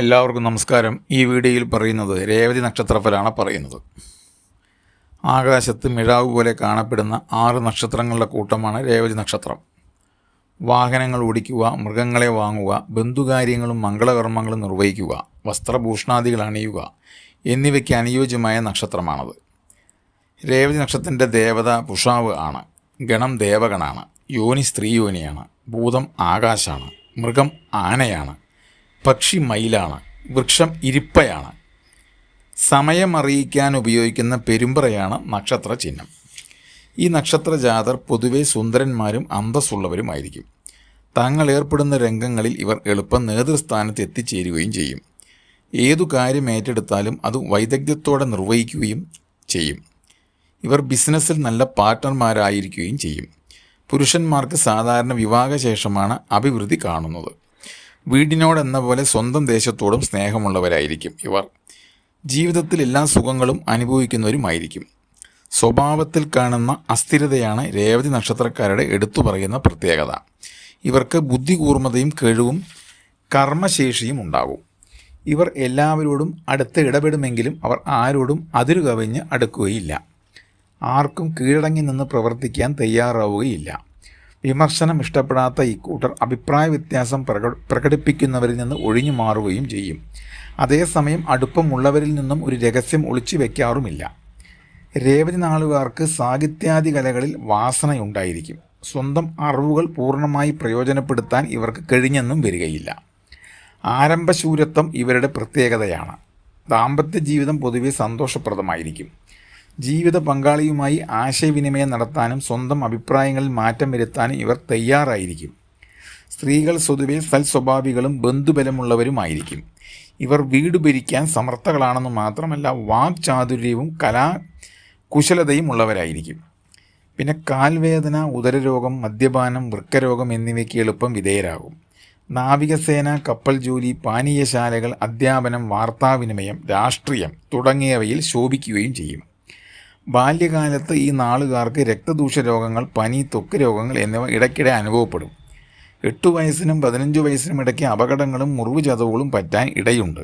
എല്ലാവർക്കും നമസ്കാരം. ഈ വീഡിയോയിൽ പറയുന്നത് രേവതി നക്ഷത്രഫലാണ് പറയുന്നത്. ആകാശത്ത് മിഴാവ് പോലെ കാണപ്പെടുന്ന ആറ് നക്ഷത്രങ്ങളുടെ കൂട്ടമാണ് രേവതി നക്ഷത്രം. വാഹനങ്ങൾ ഓടിക്കുക മൃഗങ്ങളെ വാങ്ങുക ബന്ധുകാര്യങ്ങളും മംഗളകർമ്മങ്ങളും നിർവഹിക്കുക വസ്ത്രഭൂഷണാദികൾ അണിയുക എന്നിവയ്ക്ക് അനുയോജ്യമായ നക്ഷത്രമാണത്. രേവതി നക്ഷത്രത്തിന്റെ ദേവത പുഷാവ് ആണ്. ഗണം ദേവഗണാണ് യോനി സ്ത്രീ യോനിയാണ് ഭൂതം ആകാശാണ്. മൃഗം ആനയാണ്. പക്ഷി മയിലാണ് വൃക്ഷം ഇരിപ്പയാണ്. സമയം അറിയിക്കാൻ ഉപയോഗിക്കുന്ന പെരുമ്പറയാണ് നക്ഷത്ര ചിഹ്നം ഈ നക്ഷത്ര ജാതർ പൊതുവെ സുന്ദരന്മാരും അന്തസ്സുള്ളവരുമായിരിക്കും തങ്ങൾ ഏർപ്പെടുന്ന രംഗങ്ങളിൽ ഇവർ എളുപ്പം നേതൃസ്ഥാനത്ത് എത്തിച്ചേരുകയും ചെയ്യും. ഏതു കാര്യം ഏറ്റെടുത്താലും അത് വൈദഗ്ധ്യത്തോടെ നിർവഹിക്കുകയും ചെയ്യും. ഇവർ ബിസിനസ്സിൽ നല്ല പാർട്ട്ണർമാരായിരിക്കുകയും ചെയ്യും. പുരുഷന്മാർക്ക് സാധാരണ വിവാഹശേഷമാണ് അഭിവൃദ്ധി കാണുന്നത്. വീടിനോടെന്ന പോലെ സ്വന്തം ദേശത്തോടും സ്നേഹമുള്ളവരായിരിക്കും ഇവർ. ജീവിതത്തിൽ എല്ലാ സുഖങ്ങളും അനുഭവിക്കുന്നവരുമായിരിക്കും. സ്വഭാവത്തിൽ കാണുന്ന അസ്ഥിരതയാണ് രേവതി നക്ഷത്രക്കാരുടെ എടുത്തു പറയുന്ന പ്രത്യേകത. ഇവർക്ക് ബുദ്ധികൂർമ്മതയും കഴിവും കർമ്മശേഷിയും ഉണ്ടാകും. ഇവർ എല്ലാവരോടും അടുത്ത് ഇടപെടുമെങ്കിലും അവർ ആരോടും അതിരു കവിഞ്ഞ് അടുക്കുകയില്ല. ആർക്കും കീഴടങ്ങി നിന്ന് പ്രവർത്തിക്കാൻ തയ്യാറാവുകയില്ല. വിമർശനം ഇഷ്ടപ്പെടാത്ത ഇക്കൂട്ടർ അഭിപ്രായ വ്യത്യാസം പ്രക പ്രകടിപ്പിക്കുന്നവരിൽ നിന്ന് ഒഴിഞ്ഞു മാറുകയും ചെയ്യും. അതേസമയം അടുപ്പമുള്ളവരിൽ നിന്നും ഒരു രഹസ്യം ഒളിച്ചു വയ്ക്കാറുമില്ല രേവതി നാളുകാർക്ക് സാഹിത്യാദി കലകളിൽ വാസനയുണ്ടായിരിക്കും. സ്വന്തം അറിവുകൾ പൂർണമായി പ്രയോജനപ്പെടുത്താൻ ഇവർക്ക് കഴിഞ്ഞെന്നും വരികയില്ല. ആരംഭശൂരത്വം ഇവരുടെ പ്രത്യേകതയാണ്. ദാമ്പത്യ ജീവിതം പൊതുവെ സന്തോഷപ്രദമായിരിക്കും. ജീവിത പങ്കാളിയുമായി ആശയവിനിമയം നടത്താനും സ്വന്തം അഭിപ്രായങ്ങളിൽ മാറ്റം വരുത്താനും ഇവർ തയ്യാറായിരിക്കും. സ്ത്രീകൾ സ്വതുവെ സൽസ്വഭാവികളും ബന്ധുബലമുള്ളവരുമായിരിക്കും ഇവർ വീട് ഭരിക്കാൻ സമർത്ഥകളാണെന്ന് മാത്രമല്ല വാക്ചാതുര്യവും കലാ കുശലതയും ഉള്ളവരായിരിക്കും. പിന്നെ കാൽവേദന ഉദരരോഗം മദ്യപാനം വൃക്കരോഗം എന്നിവയ്ക്ക് എളുപ്പം വിധേയരാകും. നാവികസേന കപ്പൽ ജോലി പാനീയശാലകൾ അധ്യാപനം വാർത്താവിനിമയം രാഷ്ട്രീയം തുടങ്ങിയവയിൽ ശോഭിക്കുകയും ചെയ്യും. ബാല്യകാലത്ത് ഈ നാളുകാർക്ക് രക്തദൂഷ രോഗങ്ങൾ പനി ത്വക്ക് രോഗങ്ങൾ എന്നിവ ഇടയ്ക്കിടെ അനുഭവപ്പെടും. എട്ടു വയസ്സിനും പതിനഞ്ച് വയസ്സിനും ഇടയ്ക്ക് അപകടങ്ങളും മുറിവ് ചതവുകളും പറ്റാൻ ഇടയുണ്ട്.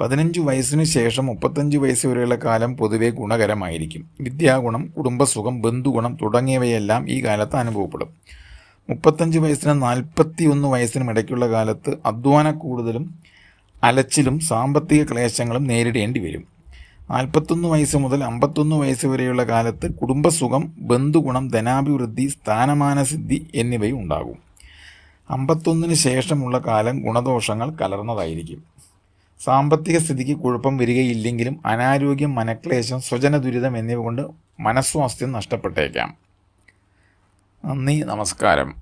പതിനഞ്ച് വയസ്സിന് ശേഷം മുപ്പത്തഞ്ച് വയസ്സ് വരെയുള്ള കാലം പൊതുവെ ഗുണകരമായിരിക്കും. വിദ്യാഗുണം കുടുംബസുഖം ബന്ധുഗുണം തുടങ്ങിയവയെല്ലാം ഈ കാലത്ത് അനുഭവപ്പെടും. മുപ്പത്തഞ്ച് വയസ്സിനും നാൽപ്പത്തി ഒന്ന് വയസ്സിനും ഇടയ്ക്കുള്ള കാലത്ത് അധ്വാന കൂടുതലും അലച്ചിലും സാമ്പത്തിക ക്ലേശങ്ങളും നേരിടേണ്ടി വരും. നാൽപ്പത്തൊന്ന് വയസ്സ് മുതൽ അമ്പത്തൊന്ന് വയസ്സ് വരെയുള്ള കാലത്ത് കുടുംബസുഖം ബന്ധുഗുണം ധനാഭിവൃദ്ധി സ്ഥാനമാനസിദ്ധി എന്നിവയും ഉണ്ടാകും. അമ്പത്തൊന്നിന് ശേഷമുള്ള കാലം ഗുണദോഷങ്ങൾ കലർന്നതായിരിക്കും. സാമ്പത്തിക സ്ഥിതിക്ക് കുഴപ്പം വരികയില്ലെങ്കിലും അനാരോഗ്യം മനക്ലേശം സ്വജന ദുരിതം എന്നിവ കൊണ്ട് മനസ്വാസ്ഥ്യം നഷ്ടപ്പെട്ടേക്കാം. നന്ദി നമസ്കാരം.